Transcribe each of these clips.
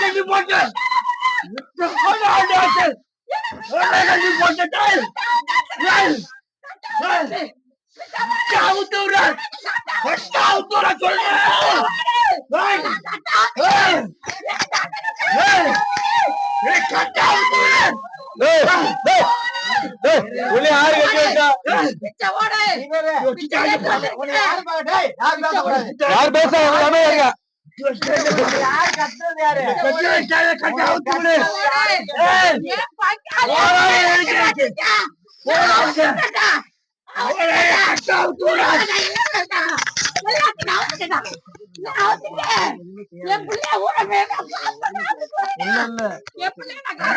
கட்டி போட்டு கட்டி போட்டு அவுத்துறா அவுத்துறா சொல்றேன் உன்னை யாரு கட்டி வச்சா யார் பேச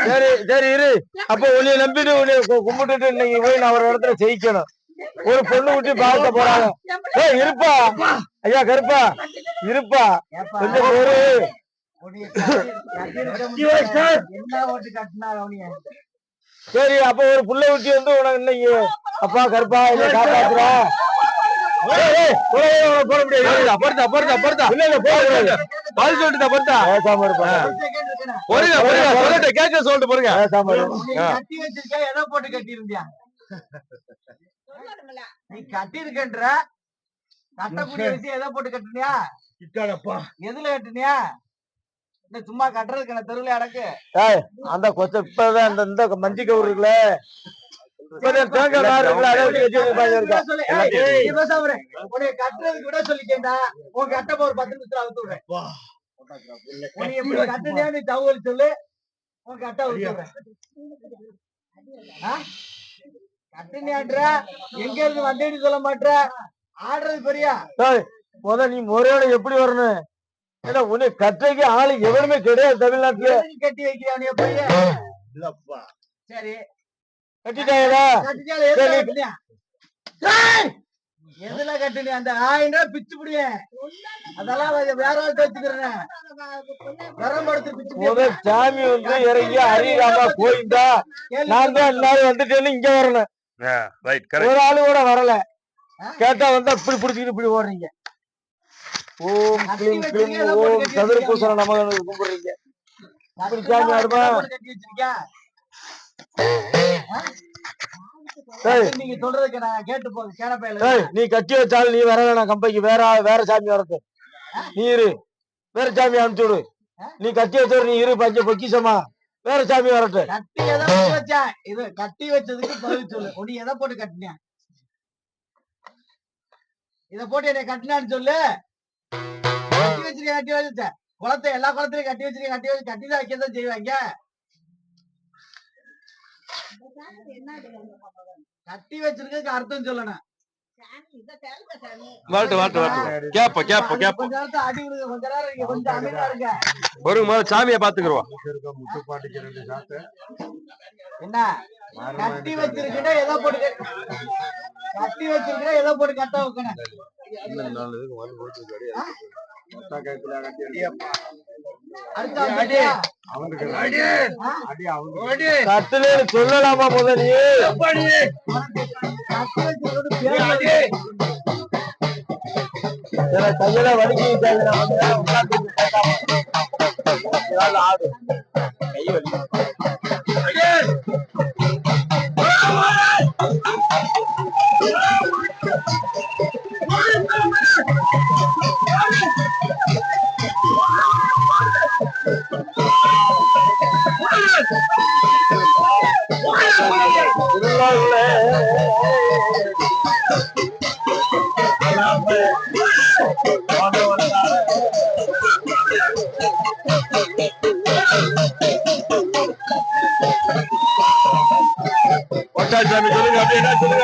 சரி சரி இரு. அப்ப உன்னை நம்பிட்டு உன்னை கும்பிட்டுட்டு இன்னைக்கு போய் நான் ஒரு இடத்துல ஜெயிக்கணும். ஒரு பொண்ணு விட்டு பார்க்க போறாங்க ஏய் இருப்பா. ஐயா கருப்பா. இருப்பா. கொஞ்சம் ஒரு சரி. அப்ப ஒரு புள்ள குட்டி வந்து உனக்கு இன்னைக்கு அப்பா கருப்பா என்ன காப்பாத்துறா. போடா, முடியாது. பொறுத்தா பொறுத்தா பொறுத்தா இல்ல இல்ல போட. முடியாது பதில் சொல்லிட்டு பொறுத்தா பேசாம இருப்பா. பொறுங்க பொறுங்க சொல்லிட்டு கேட்க சொல்லிட்டு பொறுங்க. பேசாம. கட்டி வச்சிருக்க எதை போட்டு கட்டி இருந்தியா நீ கட்டி இருக்கன்ற கட்டக்கூடிய விஷயம் எதை போட்டு கட்டுனியா? எதுல கட்டுனியா? இந்த சும்மா கட்டுறதுக்கு தெருவுல அடக்கு? ஏய், அந்த கொச்ச இப்பதான் அந்த இந்த மஞ்சி கவுரு இருக்குல்ல. கட்டுறதுக்கு விட சொல்லிக்கேன்டா உன் கட்டப்ப ஒரு பத்து நிமிஷத்துல அவுத்து விடுறேன். கட்டுனியா நீ தகவல் சொல்லு. உன் கட்ட அவுத்து விடுறேன். ஆ? கட்டுனியான்ற எங்க இருந்து வந்தேன்னு சொல்ல மாட்ற ஆடுறது பெரியா? முத நீ முறையோட எப்படி வரணும்? ஏன்னா உன்னை கற்றைக்கு ஆளு எவனுமே கிடையாது தமிழ்நாட்டுல. கட்டி வைக்கிறியா நீ போய்? சரி. கட்டிட்டால எதுல அந்த ஆயிரம் ரூபாய் பிச்சு புடியேன் அதெல்லாம் வேற ஆள்கிட்ட வச்சுக்கிறேன். சாமி வந்து இறங்கி ஹரிராமா கோயிந்தா நான் தான் எல்லாரும் வந்துட்டேன்னு இங்க வரணும். ஒரு ஆளு கூட வரல? கேட்டா வந்தா இப்படி புடிச்சுக்கிட்டு இப்படி ஓடுறீங்க. ஓம் கிளீம் கிளீம் ஓம் சதுர. பூசண நமக்கு கும்பிடுறீங்க. இப்படி சாமி ஆடுமா? நீங்க சொல்றதுக்கு நான் கேட்டு போகுது கேனப்பையில ஏய், நீ கட்டி வச்சாலும் நீ வர வேணாம் கம்பைக்கு வேற வேற சாமி வரட்டு நீ இரு. வேற சாமி அனுப்பிச்சு விடு. நீ கட்டி வச்சவர் நீ இரு பஞ்ச பொக்கிஷமா. வேற சாமி வரட்டு. கட்டி எதை வச்சா? இது கட்டி வச்சதுக்கு பதில் சொல்லு. நீ எதை போட்டு கட்டினியா இத போட்டு என்ன கட்டினான்னு சொல்லு. கட்டி வச்சிருக்க கட்டி வச்ச குளத்தை எல்லா குளத்திலயும் கட்டி வச்சிருக்க கட்டி வச்சு கட்டி தான் வைக்கதான் செய்வாங்க. கட்டி வச்சிருக்க அர்த்தம் சொல்லணும். கேப்ப கேப்ப கேப்ப. ஒரு சாமியை பாத்துக்கிறோம் என்ன? கட்டி வச்சிருக்கிட்ட போட்டு கட்டி- போட்டு கட்ட வைக்கணும்? கட்டுல சொல்லலாமா முத நீ கையில வலிக்கு ஆடு கை வலி. Gracias.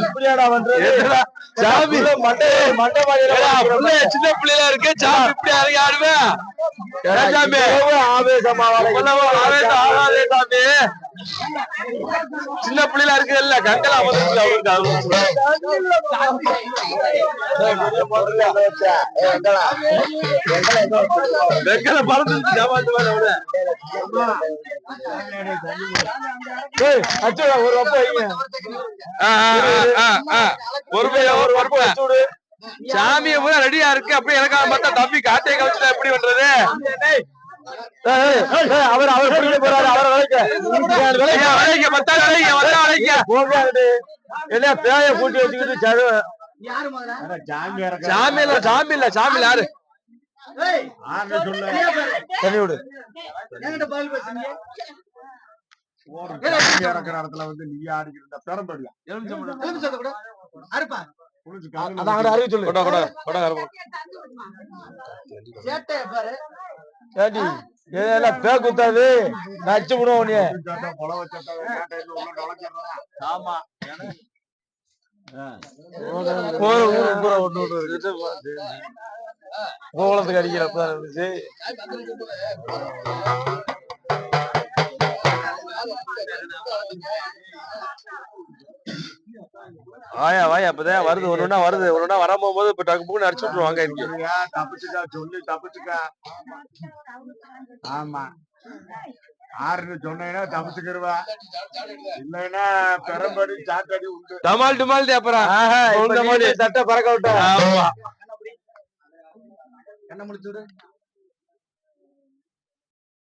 இப்படியாடா பண்றது? சாமி சின்ன பிள்ளைல இருக்கு சாமி இப்படி இறங்கி ஆடுவேன் சாமி ஆவேசமா அவ்வளவு ஆவேசம். ஆகாதே சாமி. சின்ன பிள்ளைல இருக்கு இல்ல கங்கலா. வெங்கல அச்சுடா, ஒரு. பொறுமையா ஒரு. சாமிய பூரா ரெடியா இருக்கு அப்படியே எனக்காக பார்த்தா தம்பி காட்டே கழிச்சுட்டா எப்படி பண்றது அவர் அவர் பிடிக்க போறாரு அவரை வளைக்க மத்தா வளைக்க போகாது இல்ல பேய கூட்டி வச்சுக்கிட்டு சரு? சாமி இல்ல சாமி இல்ல சாமி யாரு? விடு? இறக்குற இடத்துல வந்து நீ பெரம்படியா. அறுப்பா. அதான் அறிவு சொல்லு. கொடா கொடா. கொடா கருப்பு. சேட்டையை பாரு. ஏடி இதெல்லாம் பே குத்தாது நச்சு விடுவோம் நுழைஞ்சிடலாம் ஆமா. ஒரு ஊரு பூரா இருக்குது கோவலத்துக்கு அடிக்கிறப்ப இருந்துச்சு. வாயா வாயா அப்பதான் வருது. ஒண்ணுனா வருது. ஒண்ணுனா வராம போது இப்ப டக்கு புக்கு அடிச்சு விட்டுருவாங்க இங்க. தப்பிச்சுக்க சொல்லி தப்பிச்சுக்க ஆமா. ஆறுன்னு சொன்னீங்கன்னா தப்பிச்சுக்கிருவா. இல்லைன்னா பெரம்படி உண்டு. டமால் டுமால் அப்புறம் மாதிரி. போய் சட்டை பறக்க விட்ட ஆமா. கண்ணை முடிச்சு விடு.